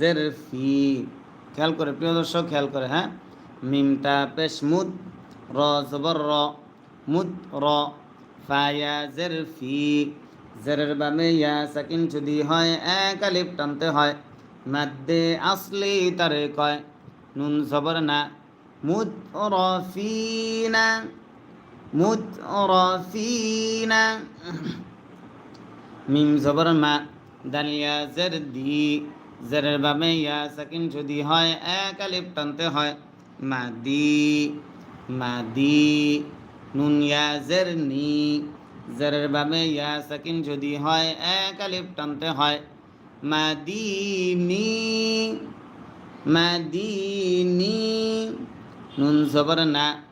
জের ফি। খেয়াল করে, প্রিয় দর্শক, খেয়াল করে হ্যাঁ? মিমটা পেশ মুদ, র জবর র, মুদ র, ফায়া জের ফি। জেরের বামে ইয়া সাকিন যদি হয়, এক আলিফ টানতে হয়। মাদ্দে আসলি তারে কয়, নুন জবর না। মুদ রফিনা মুদ রফিনা মিম জবর মা দালিয়া জের দি। জেরের বামে ইয়া সাকিন যদি হয়, এক আলিফ টানতে হয়। মাদি মাদি, নুন ইয়া জের নি। জেরের বামে ইয়া সাকিন যদি হয়, এক আলিফ টানতে হয়। মাদিনি মাদিনি নুন জবর না।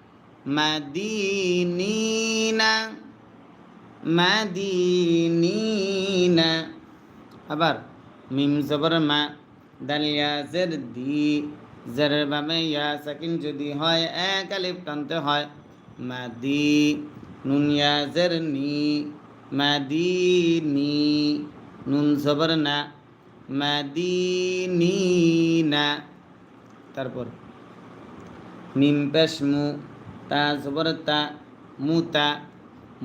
মাদিনিনা মাদিনিনা আবার মিম জবর মা দালিয়া জের দি জেরের বামে ইয়া সাকিন যদি হয়, এক আলিফ টানতে হয়। মাদি নুন ইয়া জের নি মাদিনি নুন জবর না মাদিনিনা তারপর, মিম পেশ মু, তা জবর তা মুতা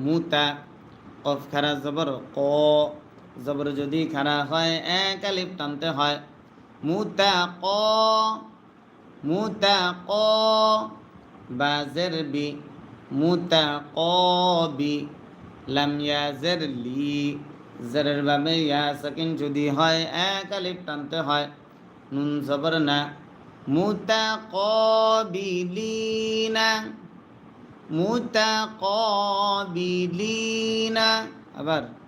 মুতা কফ খারা জবর ক। জবর যদি খারা হয়, এক আলিফ টানতে হয়। মুতা ক মুতা ক বাজের বি মুতা ক বি, লাম ইয়াজের লি। জেরের বাবে ইয়া সাকিন যদি হয়, এক আলিফ টানতে হয়। নুন জবর না। মুতা ক বিলিনা মুতাকাবিলিনা আবার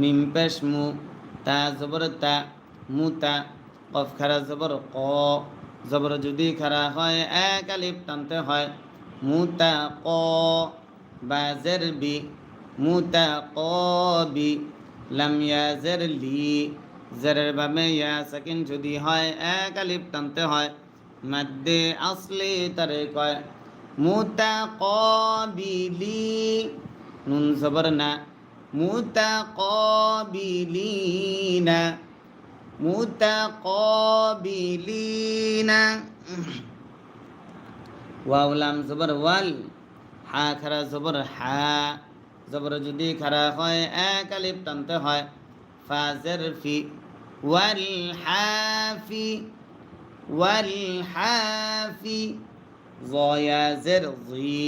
মিম মু, তা জবর তা মুতা কফ খারা জবর ক, জবর যদি খারা হয়, এক আলিফ টানতে হয়। মুতা ক, বাজের বি মুতা ক বি, লাম ইয়াজের লি, জেরের বামে ইয়া সাকিন যদি হয়, এক আলিফ টানতে হয়। মাদ্দে আসলে তারে কয় মুতাকাবিলি নুন জবর না মুতাকাবিলিনা মুতাকাবিলিনা ওয়াও লাম জবর ওয়াল হা খারা জবর হা জবর যদি খারা হয় এক আলিফ টানতে হয় ফাজের ফি ওয়াল হাফি ওয়াল হাফি জয়া জের জি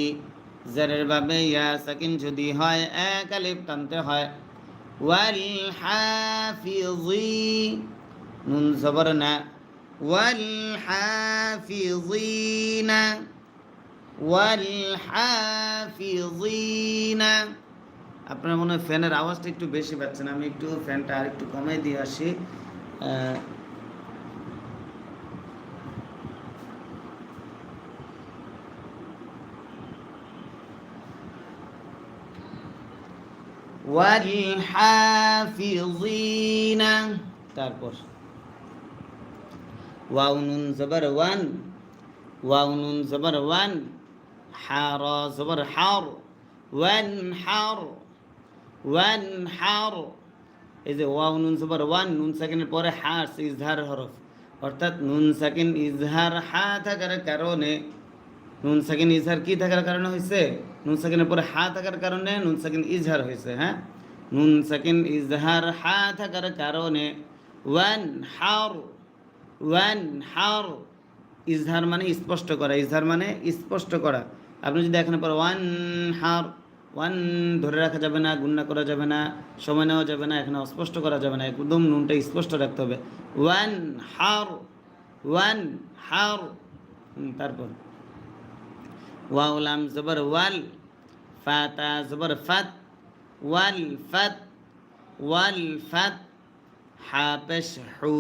জেরের বাবে ইয়া সাকিন যদি হয়, এক আলিফ টানতে হয়। ওয়াল হাফিজি, নুন জবর না। ওয়াল হাফিজিনা ওয়াল হাফিজিনা। আপনার মনে হয় ফ্যানের আওয়াজটা একটু বেশি পাচ্ছেন, আমি একটু ফ্যানটা আর একটু কমাই দিয়ে আসি। والحافظين তারপর ওয়াও নুন জবর ওয়ান ওয়াও নুন জবর ওয়ান হার জবর হার ওয়ান হার ওয়ান হার এই যে ওয়াও নুন জবর ওয়ান নুন সাকিনের পরে হাস ইজহার হরফ অর্থাৎ নুন সাকিন ইজহার হা থাকার কারণে নুন সাকিন ইজহার কি থাকার কারণে হয়েছে? নুন সাকিনের পরে হা থাকার কারণে নুন সাকিন ইজহার হয়েছে হ্যাঁ? নুন সাকিন ইজহার হা থাকার কারণে ওয়ান হার ওয়ান হার ইজহার মানে স্পষ্ট করা, ইজহার মানে স্পষ্ট করা। আপনি যদি এখানে পর ওয়ান হার, ওয়ান ধরে রাখা যাবে না গুন্না করা যাবে না, সময় নেওয়া যাবে না, এখানে অস্পষ্ট করা যাবে না, একদম নুনটা স্পষ্ট রাখতে হবে। ওয়ান হার ওয়ান হার ওয়াউলাম জবর ওয়াল, ফাতা জবর ফাত, ওয়াল ফাত ওয়াল ফাত হা পেশ হু,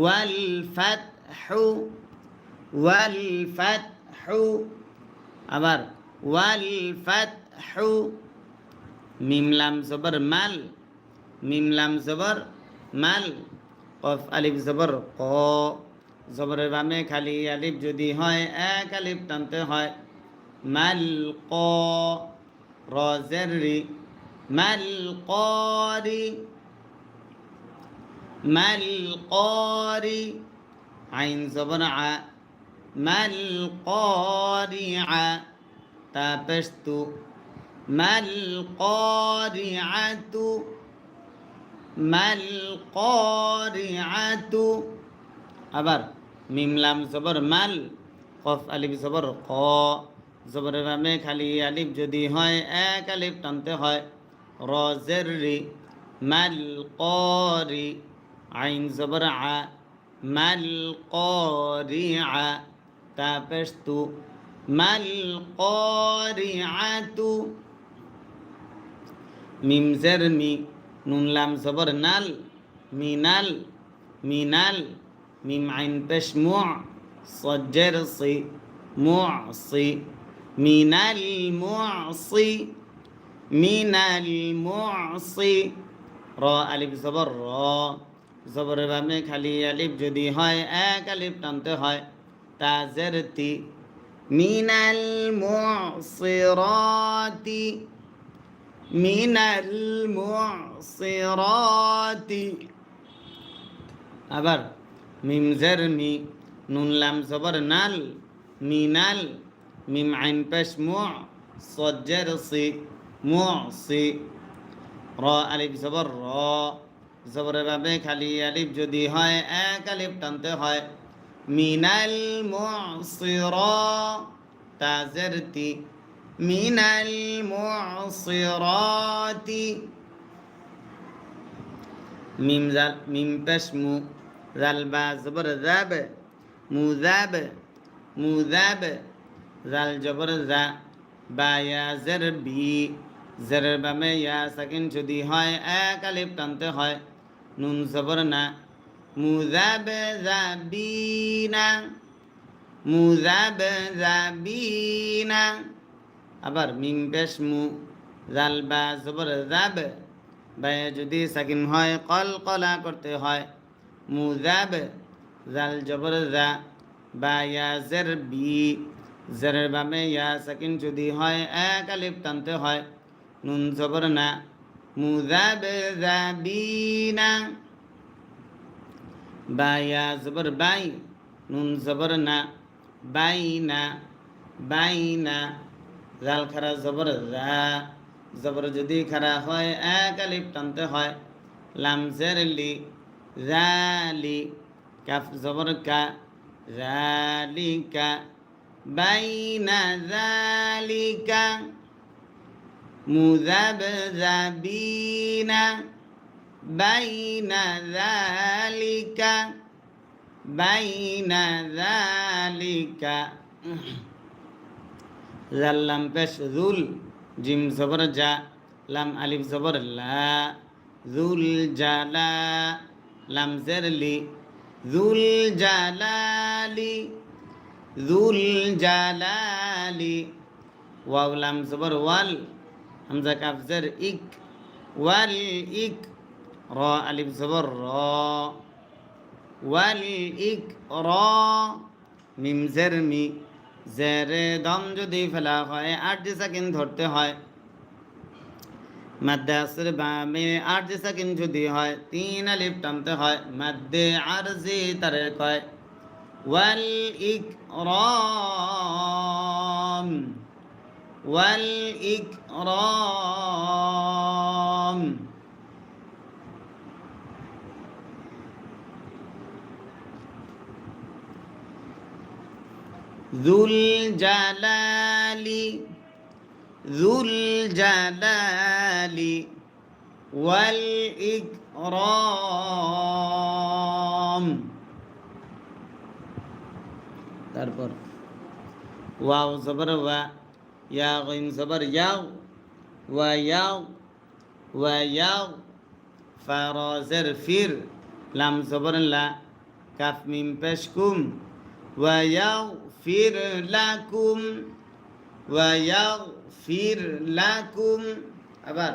ওয়াল ফাত হু, ওয়াল ফাত হু, আবার ওয়াল ফাত হু মিমলাম জবর মাল মিমলাম জবর মাল কফ আলিফ জবর ক, জবরের বামে খালি আলিফ যদি হয়, এক আলিফ টানতে হয়। মাল ক রজের রি মাল করি মাল করি আইন জবর আ মাল করি আ তা পেশ তু মাল করি আতু মাল করি আতু আবার মিম লাম জবর মাল, কফ আলিফ জবর ক। জবরের বামে খালি আলিফ যদি হয়, এক আলিফ টানতে হয়। রজের রি মাল করি আইন জবর আ মাল করি আ তাপেশ তু মাল করি আ তু মিমজের মি নুনলাম জবর নাল, মিনাল মিনাল, মিম আইন পেশ মু, সজ্জের সি, মু সি। من المعصي من المعصي র আলিফ জবর র জবরের বামে খালি আলিফ যদি হয় এক আলিফ টানতে হয় তাজের তি মিনাল মুসিরাতি মিনাল মুসিরাতি আবার মিমজের মি নুন লাম জবর নাল মিনাল মিম আইন পেশ মু সজ্জের সি মু সি র আলিফ জবর র জবরের ভাবে খালি আলিফ যদি হয় এক আলিফ টানতে হয় মিনাল মুসিরা তাজের তি মিনাল মুসিরাতি মিম জাল মিম পেশ মু জাল বা জবর জাব মুজাব মুজাব জাল জবর জা, বা ইয়া জের বি জেরের বামে ইয়া সাকিন যদি হয়, এক আলিফ টানতে হয়। নুন জবর না। মুজাব জাবিনা মুজাব জাবিনা আবার মিম পেশ মু, জাল বা জবর জাব বায়ে যদি সাকিন হয়, কল কলা করতে হয়। মুজাব জাল জবর জা, বা ইয়া জের বি জেরের বামে ইয়া সাকিন যদি হয়, এক আলিফ টানতে হয়। নুন জবর না। মুজাব জাবিনা বা ইয়া জবর বাই। নুন জবর না। বাইনা বাইনা জাল খারা জবর জা জবর যদি খারা হয়, এক আলিফ টানতে হয়। লাম জের লি। জালি কাফ জবর কা। জালিকা বাইনা জালিকা মুযাবযাবিনা বাইনা জালিকা বাইনা জালিকা জাল্লাম পেশ জুল জিম জবর জা লাম আলিফ জবর লা জুল জালা লাম জের লি জুল জালালি জুল জালালি ওয়াও লাম জবর ওয়াল হামজা কাফ জের ইক ওয়াল ইক র আলিফ জবর র ওয়াল ইক র মিম জের মি জেরে দম যদি ফেলা হয় আট সেকেন্ড ধরতে হয় মাদ্দে আসর বামে আট সেকেন্ড যদি হয় তিন আলিফ টানতে হয় মাদ্দে আরজি তারে কয় والإكرام والإكرام. ذو الجلال ذو الجلال والإكرام. তারপর ওয়াও জবর ওয়া ইয়া গইন জবর ইয়াও, ওয়া ইয়াও ওয়া ইয়াও, ফারাজের ফির, লাম জবর লা, কাফ মিম ওয়া ইয়াও ফির লাকুম ওয়া ইয়াও ফির লাকুম আবার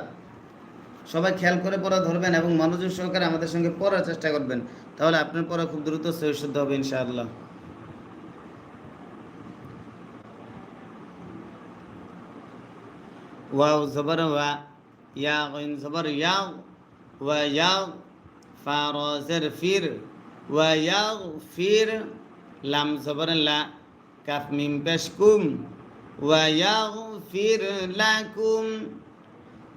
সবাই খেয়াল করে পড়া ধরবেন এবং মনোযোগ সহকারে আমাদের সঙ্গে পড়ার চেষ্টা করবেন, তাহলে আপনার পড়া খুব দ্রুত শুদ্ধ হবে ইনশাআল্লাহ। ওয়াও জবর ওয়া ইয়া গইন জবর ইয়াও ওয়া ইয়াও ফারজের ফির ওয়াইয়াগ ফির লাম জবর লা কাফ মিম পেশ কুম ওয়াইয়াগ ফির লাকুম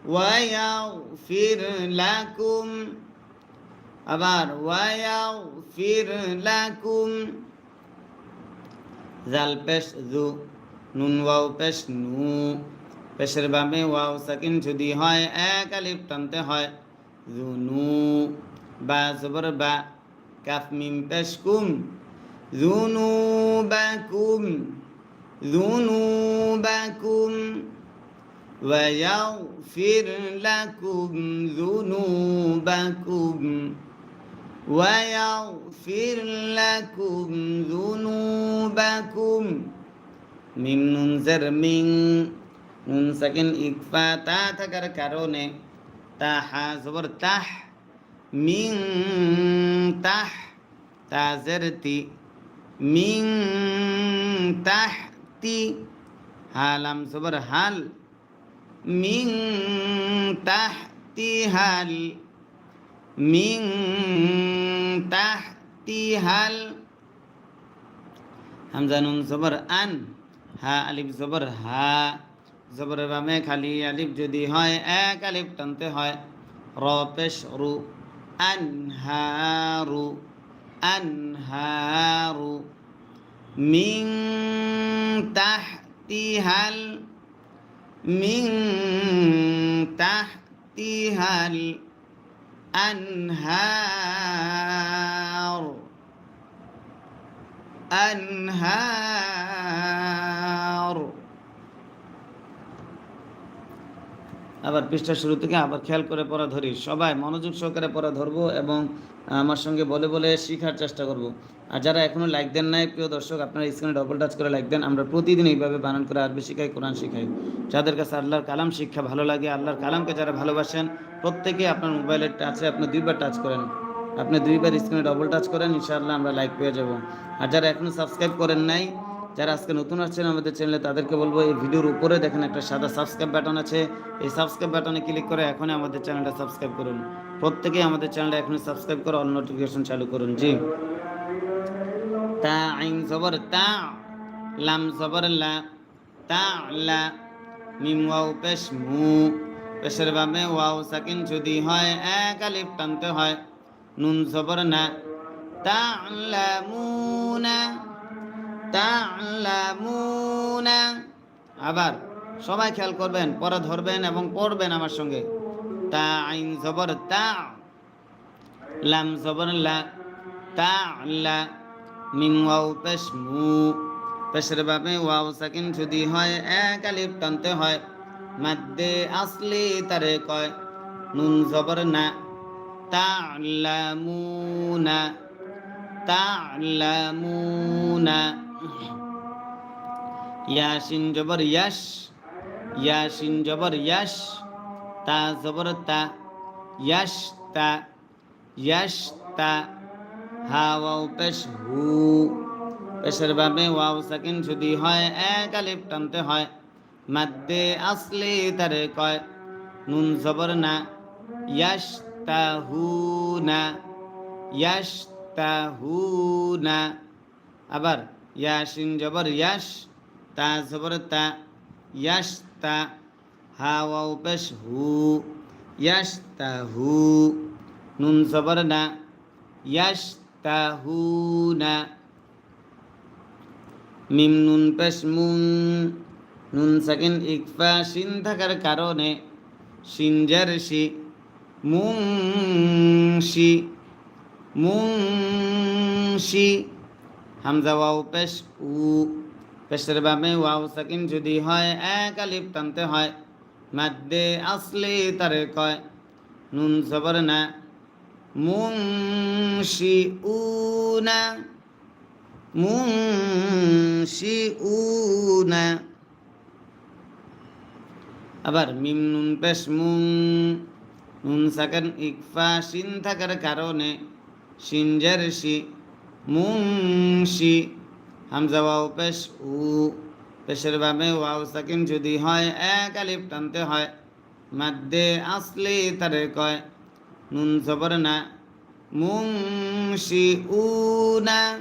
ওয়াইয়াগ ফির লাকুম আবার ওয়াইয়াগ ফির লাকুম জাল পেশ জু নুন ওয়াও পেশ নু পেশের বামে ওয়াও সাকিন যদি হয় এক আলিফ টানতে হয় জুনু বা জবর বা কাফ মিম পেশ কুম জুনু বা কুম জুনু বা কুম ويغفر لكم ذنوبكم ويغفر لكم ذنوبكم মিম নুন জের মিং নুন সেকেন্ড ইকফা তা থাকার কারণে তা হা জবর তাহ মিং তাহ তা জের তি মিং তাহ তি হালাম জবর হাল মিং তাহ তি হাল মিং তাহ তি হাল হামজা নুন জবর আন হা আলিফ জবর হা জবর বামে খালি আলিফ যদি হয় এক আলিফ টানতে হয় র পেশ রু আনহারু আনহারু মিং তাহতিহাল মিং তাহতিহাল أنهار أنهار আবার পৃষ্ঠা শুরু থেকে আবার খেয়াল করে পড়া ধরি। সবাই মনোযোগ সহকারে পড়া ধরবো এবং আমার সঙ্গে বলে বলে শেখার চেষ্টা করব। আর যারা এখনও লাইক দেন নাই, প্রিয় দর্শক, আপনারা স্ক্রিনে ডবল টাচ করে লাইক দেন। আমরা প্রতিদিন এইভাবে বানান করে আরবি শিখাই, কোরআন শিখাই। যাদের কাছে আল্লাহর কালাম শিক্ষা ভালো লাগে, আল্লাহর কালামকে যারা ভালোবাসেন, প্রত্যেকে আপনার মোবাইলের টাচে আপনি দুইবার টাচ করেন। আপনি দুইবার স্ক্রিনে ডবল টাচ করেন, ইনশাআল্লাহ আমরা লাইক পেয়ে যাব। আর যারা এখনও সাবস্ক্রাইব করেন নাই যারা আজকে নতুন আসছেন আমাদের চ্যানেলে তাদেরকে বলব এই ভিডিওর উপরে দেখেন একটা সাদা সাবস্ক্রাইব বাটন আছে। এই সাবস্ক্রাইব বাটনে ক্লিক করে এখনই আমাদের চ্যানেলটা সাবস্ক্রাইব করুন। প্রত্যেকেই আমাদের চ্যানেলটা এখনই সাবস্ক্রাইব করে অল নোটিফিকেশন চালু করুন। জি। তা আইন জবর তা, লাম জবর লা, তা লা, মিম ওয়াও পেশ মু। পেশের বামে ওয়াও সাকিন যদি হয়, এক আলিফ টানতে হয়। নুন জবর না তা'লামুনা তা'লামুনা আবার সবাই খেয়াল করবেন, পরে ধরবেন এবং পড়বেন আমার সঙ্গে। তা আইন জবর তা, লাম জবর লা, তা লা, মিম ওয়াও পেশ মু। পেশের বাবে ওয়াও সাকিন যদি হয়, এক আলিফ টানতে হয়। মাদ্দে আসলি তারে কয়, নুন জবর না। তা'লামুনা তা'লামুনা ইয়াসিন জবর ইয়াশ ইয়াসিন জবর ইয়াশ তা জবর তা ইয়াশ তা ইয়াশ তা, হা ওয়াও পেশ হু, পেশের বাবে ওয়াও সাকিন যদি হয়, এক আলিফ টানতে হয়। মাদ্দে আসলে তারে কয়, নুন জবর না ইয়াশ তাহুনা ইয়াশ তাহুনা আবার ইয়াসিন জবর ইয়াশ তা জবর তা ইয়াশ তা হা ওয়াও পেশ হু ইয়াশ তাহু নুন জবর না ইয়াশ তাহুনা মিম নুন পেশ মুন নুন সেকেন্ড ইকফা শিন থাকার কারণে সিনজার শি মুংশি মুংশি হামজা ওয়াও পেশ, উ পেশের বাবে ওয়াও সাকিন যদি হয়, এক আলিফ টানতে হয়। মাদ্দে আসলে তারে কয়, নুন জবর না মুংশি উনা মুংশি উনা আবার মিম নুন পেশ, মুং, নুন সাকান, ইকফা, শিন থাকার কারণে সিনজার শি মুংশি হামজা ওয়াও পেশ উ। পেশের বাবে ওয়াও সাকিন যদি হয়, এক আলিফ টানতে হয়। মাদ্দে আসলে তারে কয়, নুন জবর না। মুংশিউনা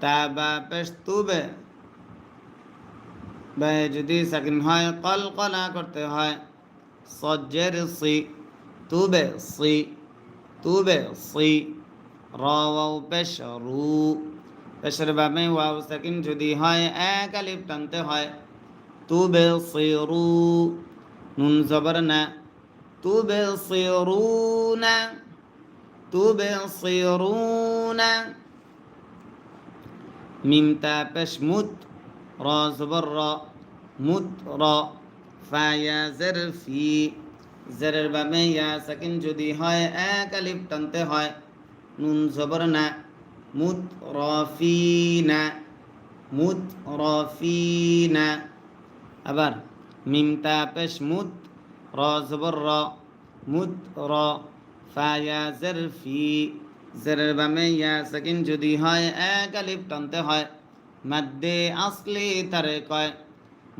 তাবা পেশ তুবে। বা যদি সাকিন হয়, কল কলা করতে হয়। সজ্জের সি, তুবে সি তুবে সি। র ওয়াও পেশ রু পেশের বামে ওয়াও সাকিন যদি হয়, এক আলিফ টানতে হয়। তুবে সি রু নুন জবর না। তুবে সি রু না তুবে সি রু না মিম তা পেশ মুত, র জবর র, মুত র, ফা ইয়া জের ফি। জেরের বামে ইয়া সাকিন যদি হয়, এক আলিফ টানতে হয়। নুন জবর না মুত রফিনা মুত রফিনা আবার মিম তা পেশ মুত, র জবর র, মুত র, ফা ইয়া জের ফি। জেরের বামে ইয়া সাকিন যদি হয়, এক আলিফ টানতে হয়। মাদ্দে আসলি তারে কয়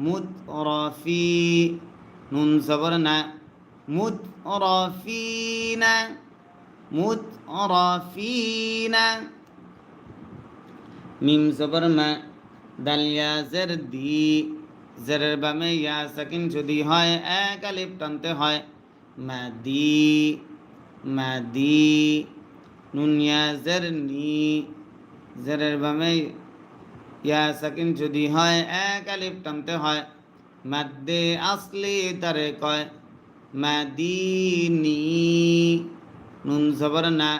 মুত রফি নুন জবর না মুত রফিনা রফিনা মিম জবর মা দালিয়া জের দি জেরের বামে ইয়া সাকিন যদি হয় এক আলিফ টানতে হয়। মাদি মাদি নুন ইয়া জের নি জেরের বামে ইয়া সাকিন যদি হয়, এক আলিফ টানতে হয়। মাদ্দে আসলি তারে কয় মাদিনী নুন জবর না,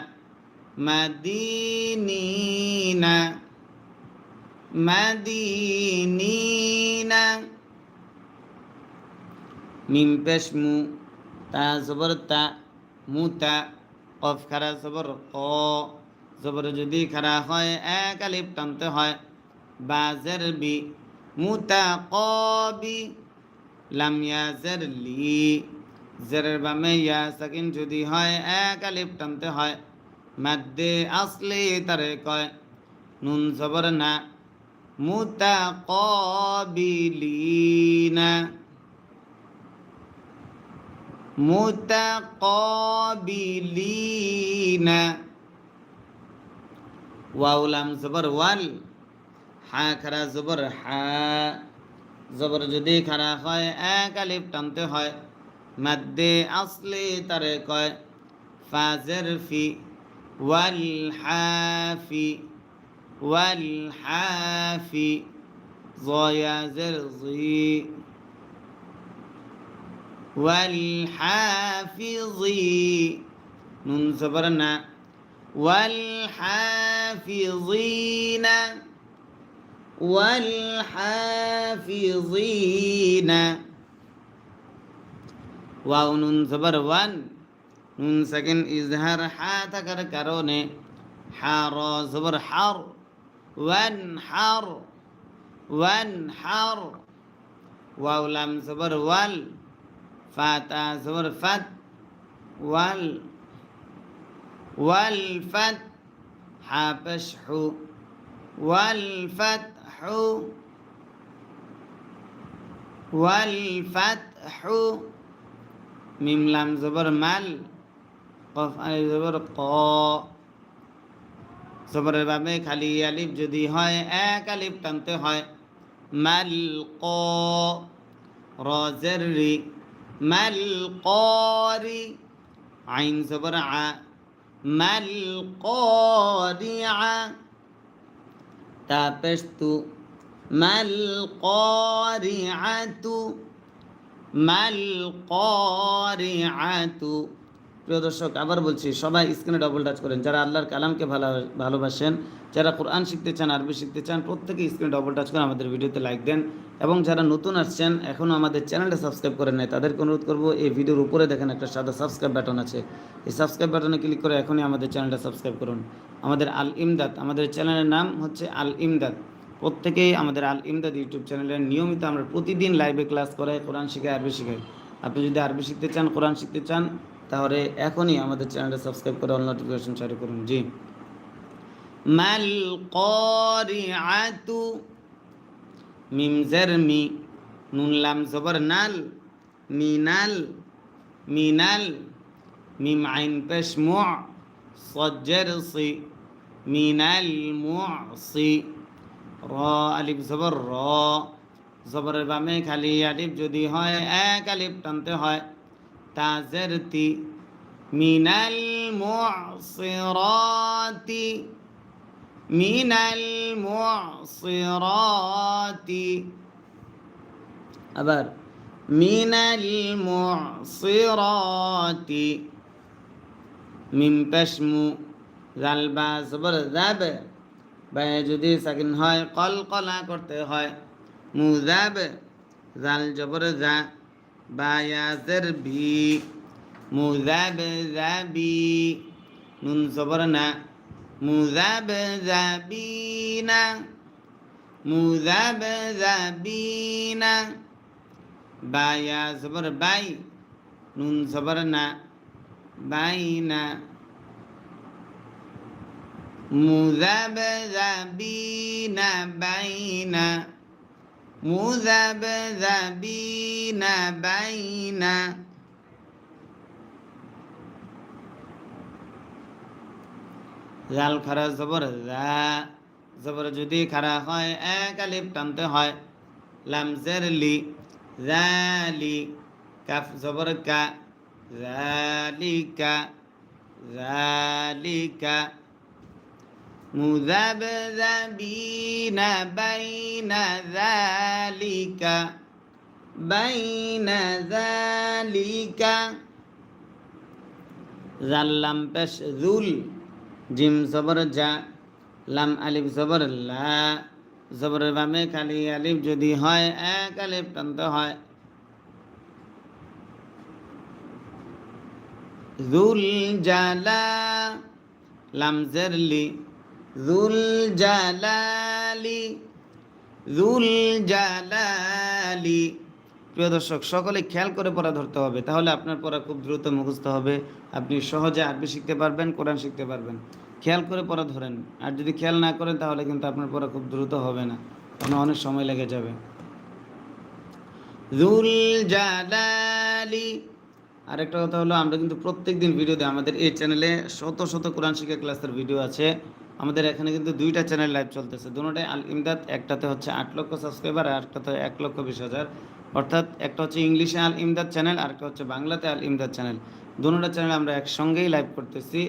মাদিনীনা মাদিনীনা। মিম পেশ মু, তা জবর তা মুতা কফ খারা জবর ক। জবর যদি খারা হয়, এক আলিফ টানতে হয়। বাজের বি মুতা কবি লাম ইয়াজের লি। জেরের বামে ইয়া সাকিন যদি হয়, এক আলিফ টানতে হয়। মাদ্দে আসলে তারে কয়, নুন জবর না। মুতা কবিলিনা মুতা কবিলিনা ওয়াউলাম জবর ওয়াল, হা খারা জবর হা। জবর যদি খারা হয়, এক আলিফ টানতে হয়। مد أصلي طريقة فازر في والحافي والحافي ظايا زرزي. والحافظي نون صبرنا والحافظين والحافظين. ওয়াও নুন জবর ওয়ান নুন সেকেন্ড ইজহার হা থাকার কারণে হা র জবর হার ওয়ান হার ওয়ান হার ওয়াও লাম জবর ওয়াল ফাতা জবর ফাত ওয়াল ওয়াল ফাত হা পেশ হু والفتح والفتح মিম লাম জবর মাল, কফ আলিফ জবর ক। জবরের বাবে খালি আলিফ যদি হয়, এক আলিফ টানতে হয়। মাল ক, রজের রি। মাল করি আইন জবর আ। মাল করিআ তাপেস্তু মাল করিআতু প্রিয় দর্শক, আবার বলছি, সবাই স্ক্রিনে ডবল টাচ করেন। যারা আল্লাহর কালামকে ভালো, ভালোবাসেন, যারা কোরআন শিখতে চান, আরবি শিখতে চান প্রত্যেকে স্ক্রিনে ডবল টাচ করে আমাদের ভিডিওতে লাইক দেন। এবং যারা নতুন আসছেন, এখনও আমাদের চ্যানেলটা সাবস্ক্রাইব করেন নাই, তাদেরকে অনুরোধ করব, এই ভিডিওর উপরে দেখেন একটা সাদা সাবস্ক্রাইব বাটন আছে। এই সাবস্ক্রাইব বাটনে ক্লিক করে এখনই আমাদের চ্যানেলটা সাবস্ক্রাইব করুন। আমাদের আল ইমদাদ আমাদের চ্যানেলের নাম হচ্ছে আল ইমদাদ প্রত্যেকেই আমাদের আল ইমদাদ ইউটিউব চ্যানেলে নিয়মিত আমরা প্রতিদিন লাইভে ক্লাস করাই, কোরআন শিখাই, আরবি শিখাই। আপনি যদি আরবি শিখতে চান, কোরআন শিখতে চান, তাহলে এখনই আমাদের চ্যানেলটা সাবস্ক্রাইব করে অল নোটিফিকেশন চালু করুন। জি। মাল করিআতু মিম জের মি নুন লাম জবর নাল মিনাল মিনাল মিম আইন পেশ মু সজ্জের সি মিনাল মুসি র, আলিফ জবর র। জবরের বামে খালি আলিফ যদি হয়, এক আলিফ টানতে হয়। তাজের তি মিনাল মুসিরাতি মিনাল মুসিরাতি। আবার, মিনাল মুসিরাতি, মিম পেশমু জাল বা জবর যাবে বা যদি সাকিন হয় কল কলা করতে হয়। মুজাব, জাল জবর যা বা ইয়াজের ভি। মুজাব যাবি, নুন জবর না। মুজাব যাবিনা মুজাব যাবিনা বা ইয়া জবর বাই, নুন জবর না। বাইনা مذبذبين بين مذبذبين بين জাল খারা জবর যা জবর যদি খারা হয় এক আলিফ টানতে হয় লামজের লি জালি কাফ জবর কা জালিকা জালিকা مذبذبين بين ذلك بين ذلك জাল্লাম পেশ জুল জিম জবর যা লাম আলিফ জবর লা জবরের বামে খালি আলিফ যদি হয় এক আলিফ টানতে হয় জুল জালা লাম জেরলি জুল জালালি জুল জালালি প্রিয় দর্শক, সকলে খেয়াল করে পড়া ধরতে হবে, তাহলে আপনার পড়া খুব দ্রুত মুখস্থ হবে। আপনি সহজে আরবি শিখতে পারবেন, কোরআন শিখতে পারবেন। খেয়াল করে পড়া ধরেন, আর যদি খেয়াল না করেন, তাহলে কিন্তু আপনার পড়া খুব দ্রুত হবে না কারণ অনেক সময় লেগে যাবে। জুল জালালি আরেকটা কথা হলো, আমরা কিন্তু প্রত্যেক দিন ভিডিও দিই, আমাদের এই চ্যানেলে শত শত কোরআন শিক্ষা ক্লাসের ভিডিও আছে। আমাদের এখানে কিন্তু দুইটা চ্যানেল লাইভ চলতেছে। দুটোটাই আল ইমদাদ, একটাতে হচ্ছে আট লক্ষ সাবস্ক্রাইবার আর একটাতে এক লক্ষ বিশ হাজার। অর্থাৎ একটা হচ্ছে ইংলিশে আল ইমদাদ চ্যানেল আর একটা হচ্ছে বাংলাতে আল ইমদাদ চ্যানেল দুটোটা চ্যানেল আমরা একসঙ্গেই লাইভ করতেছি।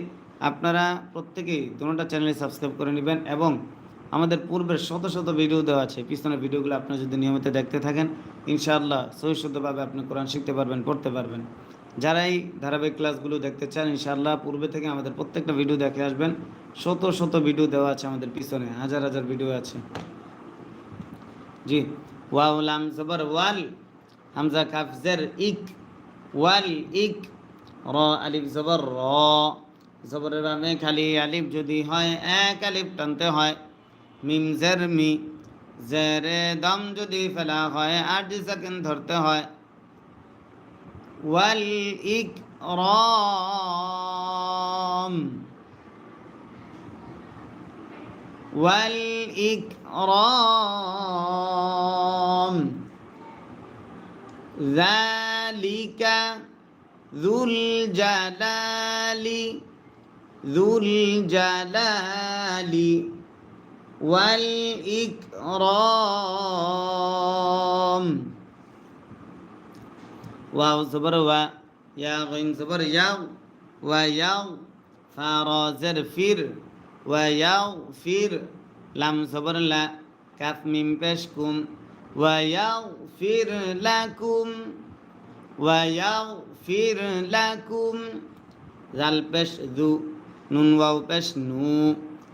আপনারা প্রত্যেকেই দুটোটা চ্যানেলে সাবস্ক্রাইব করে নেবেন এবং আমাদের পূর্বের শত শত ভিডিও দেওয়া আছে। পিছনের ভিডিওগুলো আপনি যদি নিয়মিত দেখতে থাকেন, ইনশাআল্লাহ সহি আপনি কোরআন শিখতে পারবেন, পড়তে পারবেন। যারা এই ধারাবাহিক ক্লাসগুলো দেখতে চান, ইনশাআল্লাহ পূর্বে থেকে আমাদের প্রত্যেকটা ভিডিও দেখে আসবেন। শত শত ভিডিও দেওয়া আছে আমাদের পিছনে, হাজার হাজার ভিডিও আছে। জি ওয়াউল আম ওয়াল, হামজা, কাফ, জের, ইক, ওয়াল, ইক, র, আলিফ, জবর, র। জবরের বামে খালি আলিফ যদি হয়, এক আলিফ টানতে হয়। মিম, জের, মি, জেরে দম যদি ফেলা হয়, আট সেকেন্ড ধরতে হয়। والإكرام. والإكرام. ذلك ذو الجلال ذو الجلال والإكرام. واو زبر و يا غين زبر ياو وياو فارا زرفير ويغفر لم صبر لا كف من بشكم ويغفر لكم ويغفر لكم জাল পেশ দু নুন ওয়াও পেশ নু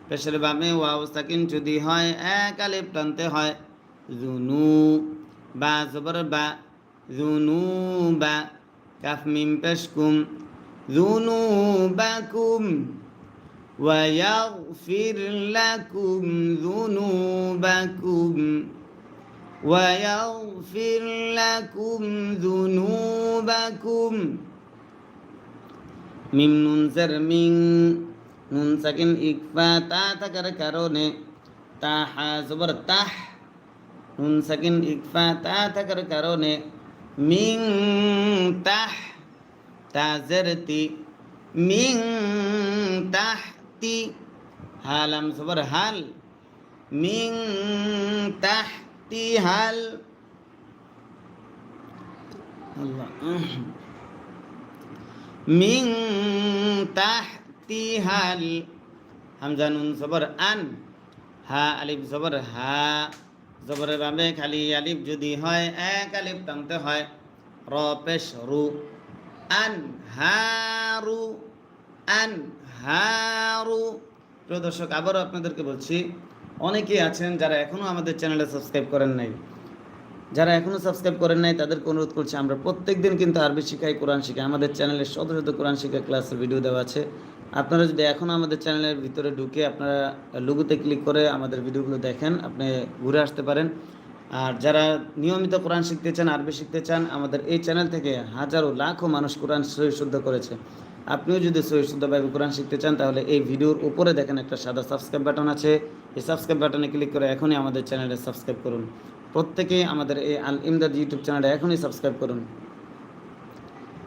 পেশের বামে ওয়াও সাকিন যদি হয় এক আলিফ টানতে হয় জুনু বা জবর বা জুনু বা কাফ মিম পেশ কুম জুনু বাকুম ويغفر لكم ذنوبكم ويغفر لكم ذنوبكم মিম নুন জার মিং নুন সাকিন ইকফা তা থাকার কারণে তা হা জবর তাহ নুন সাকিন ইকফা তা থাকার কারণে মিং তাহ তা জার তি মিং তাহতি হালাম সবর হাল, মিং তাহতি হাল। আল্লাহ মিং তাহতি হাল, হামজা নুন সবর আন, হা আলিফ জবর হা। জবরের ভাবে খালি আলিফ যদি হয়, এক আলিফ টানতে হয়। র পেশ রু। আন হারু আন হারু প্রিয় দর্শক, আবারও আপনাদেরকে বলছি, অনেকেই আছেন যারা এখনও আমাদের চ্যানেলে সাবস্ক্রাইব করেন নাই। যারা এখনও সাবস্ক্রাইব করেন নাই, তাদেরকে অনুরোধ করছি, আমরা প্রত্যেক দিন কিন্তু আরবি শিখাই, কোরআন শিখাই। আমাদের চ্যানেলে শত শত কোরআন শিক্ষা ক্লাসের ভিডিও দেওয়া আছে। আপনারা যদি এখনও আমাদের চ্যানেলের ভিতরে ঢুকে আপনারা লুগুতে ক্লিক করে আমাদের ভিডিওগুলো দেখেন, আপনি ঘুরে আসতে পারেন। আর যারা নিয়মিত কোরআন শিখতে চান, আরবি শিখতে চান, আমাদের এই চ্যানেল থেকে হাজারো লাখো মানুষ কোরআন সহি শুদ্ধ করেছে। আপনিও যদি সহি শুদ্ধভাবে কোরআন শিখতে চান, তাহলে এই ভিডিওর উপরে দেখেন একটা সাদা সাবস্ক্রাইব বাটন আছে। এই সাবস্ক্রাইব বাটনে ক্লিক করে এখনই আমাদের চ্যানেলে সাবস্ক্রাইব করুন। প্রত্যেকেই আমাদের এই আল ইমদাদ ইউটিউব চ্যানেলে এখনই সাবস্ক্রাইব করুন।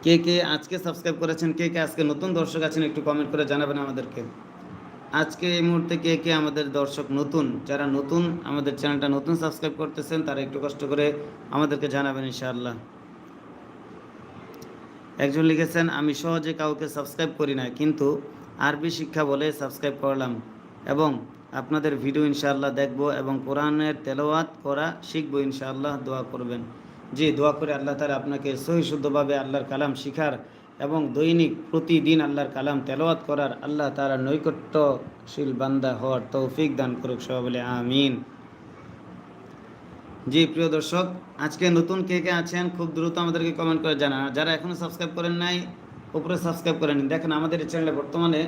কে কে আজকে সাবস্ক্রাইব করেছেন, কে কে আজকে নতুন দর্শক আছেন একটু কমেন্ট করে জানাবেন আমাদেরকে। আজকে এই মুহূর্তে কে কে আমাদের দর্শক নতুন, যারা নতুন আমাদের চ্যানেলটা নতুন সাবস্ক্রাইব করতেছেন, তারা একটু কষ্ট করে আমাদেরকে জানাবেন ইনশাআল্লাহ। একজন লিখেছেন, আমি সহজে কাউকে সাবস্ক্রাইব করি না, কিন্তু আরবি শিক্ষা বলে সাবস্ক্রাইব করলাম এবং আপনাদের ভিডিও ইনশাআল্লাহ দেখব এবং কোরআনের তেলাওয়াত করা শিখব ইনশাআল্লাহ, দোয়া করবেন। জি দোয়া করে আল্লাহ তালা আপনাকে সহি শুদ্ধভাবে আল্লাহর কালাম শিখার এবং দৈনিক প্রতিদিন আল্লাহর কালাম তেলাওয়াত করার আল্লাহ তারা নৈকট্যশীল বান্দা হওয়ার তৌফিক দান করুক সবাই বলে আমিন। জি, প্রিয় দর্শক, আজকে নতুন কে কে আছেন খুব দ্রুত আমাদেরকে কমেন্ট করে জানান। যারা এখনও সাবস্ক্রাইব করেন নাই, উপরে সাবস্ক্রাইব করেন দেখেন, আমাদের এই চ্যানেলে বর্তমানে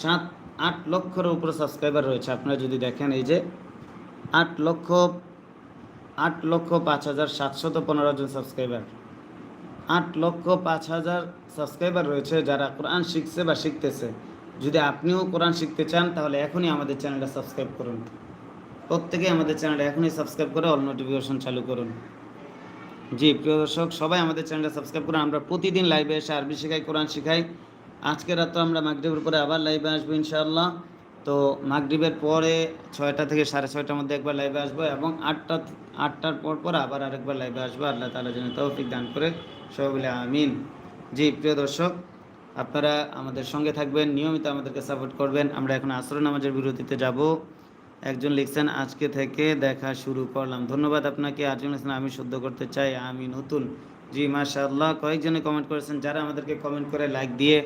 সাত, আট লক্ষের উপরে সাবস্ক্রাইবার রয়েছে। আপনারা যদি দেখেন, এই যে আট লক্ষ আট লক্ষ পাঁচ হাজার সাতশত পনেরো জন সাবস্ক্রাইবার আট লক্ষ পাঁচ হাজার সাবস্ক্রাইবার রয়েছে যারা কোরআন শিখছে বা শিখতেছে। যদি আপনিও কোরআন শিখতে চান, তাহলে এখনই আমাদের চ্যানেলটা সাবস্ক্রাইব করুন। প্রত্যেকেই আমাদের চ্যানেলটা এখনই সাবস্ক্রাইব করে অল নোটিফিকেশন চালু করুন। জি, প্রিয় দর্শক, সবাই আমাদের চ্যানেলটা সাবস্ক্রাইব করুন। আমরা প্রতিদিন লাইভে এসে আরবি শেখাই, কোরআন শেখাই। আজকে রাত তো আমরা মাগরীবের পরে আবার লাইভে আসব ইনশাআল্লাহ। তো মাগরীবের পরে ছয়টা থেকে সাড়ে ছয়টার মধ্যে একবার লাইভে আসব এবং আটটা, আটটার পর পর আবার আরেকবার লাইভে আসব। আল্লাহ তালা যেন তৌফিক দান করে সবাই আমিন। জি, প্রিয় দর্শক, আপনারা আমাদের সঙ্গে থাকবেন, নিয়মিত আমাদেরকে সাপোর্ট করবেন। আমরা এখন আসর নামাজের বিরতিতে যাব। একজন লিখছেন, আজকে থেকে দেখা শুরু করলাম। ধন্যবাদ আপনাকে। আরেকজন লিখছেন আমি শুদ্ধ করতে চাই। আমি নতুন। জি, মাশাআল্লাহ। কয়েকজনে কমেন্ট করেছেন, যারা আমাদেরকে কমেন্ট করে লাইক দিয়ে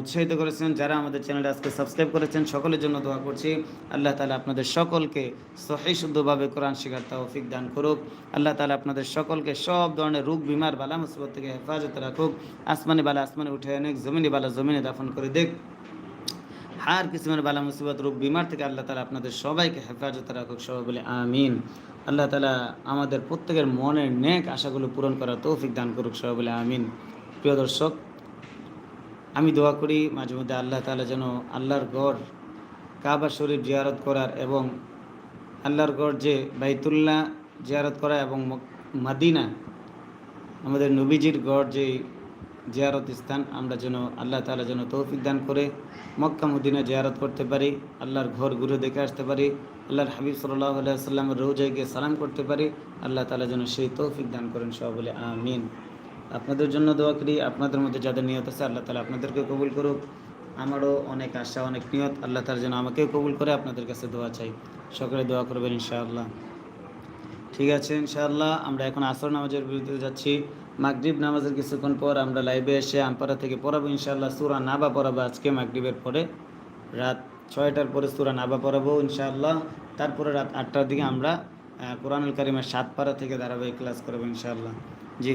উৎসাহিত করেছেন যারা আমাদের চ্যানেলটা আজকে সাবস্ক্রাইব করেছেন, সকলের জন্য দোয়া করছি। আল্লাহ তালা আপনাদের সকলকে সহি, শুদ্ধভাবে কোরআন শিখার তৌফিক দান করুক। আল্লাহ তালা আপনাদের সকলকে সব ধরনের রোগ, বিমার বালা, মুসিবত থেকে হেফাজত রাখুক। আসমানি বালা আসমানে উঠে অনেক জমিনি বালা জমিনে দাফন করে দেখ হার কিসমের বালা, মুসিবত, রোগ, বিমার থেকে আল্লাহ তালা আপনাদের সবাইকে হেফাজত রাখুক, সবাই বলে আমিন। আল্লাহ তালা আমাদের প্রত্যেকের মনের নেক আশাগুলো পূরণ করার তৌফিক দান করুক, সবাই বলে আমিন। প্রিয় দর্শক আমি দোয়া করি মাঝে মধ্যে আল্লাহ তালা যেন আল্লাহর গড় কাবা শরীফ জিয়ারত করার এবং আল্লাহর গড় যে বাইতুল্লাহ জিয়ারত করা এবং মাদিনা, আমাদের নবীজির গড় যে জিয়ারত স্থান, আমরা যেন আল্লাহ তালা যেন তৌফিক দান করে মক্কা, মদিনা জিয়ারত করতে পারি, আল্লাহর ঘর ঘুরে দেখে আসতে পারি, আল্লাহর হাবিব সাল্লাহ সাল্লামের রোজায় গিয়ে সালাম করতে পারি, আল্লাহ তালা যেন সেই তৌফিক দান করেন সব বলে আমিন। আপনাদের জন্য দোয়া করি, আপনাদের মধ্যে যাদের নিয়ত আছে আল্লাহ তালা আপনাদেরকে কবুল করুক। আমারও অনেক আশা, অনেক নিয়ত, আল্লাহ তালা যেন আমাকেও কবুল করে আপনাদের কাছে দোয়া চাই। সকলে দোয়া করবেন ইনশাআল্লাহ। ঠিক আছে ইনশাআল্লাহ, আমরা এখন আসর নামাজের বিরুদ্ধে যাচ্ছি। মাগরিব নামাজের কিছুক্ষণ পর আমরা লাইভে এসে আমপাড়া থেকে পড়াবো। ইনশাআল্লাহ সুরা নাবা পড়াবো আজকে মাগরিবের পরে। রাত ছয়টার পরে সুরা নাবা পড়াবো ইনশাআল্লাহ। তারপরে রাত আটটার দিকে আমরা কোরআনুল কারিমের সাত পাড়া থেকে ধারাবাহিক ক্লাস করব ইনশাআল্লাহ। জি।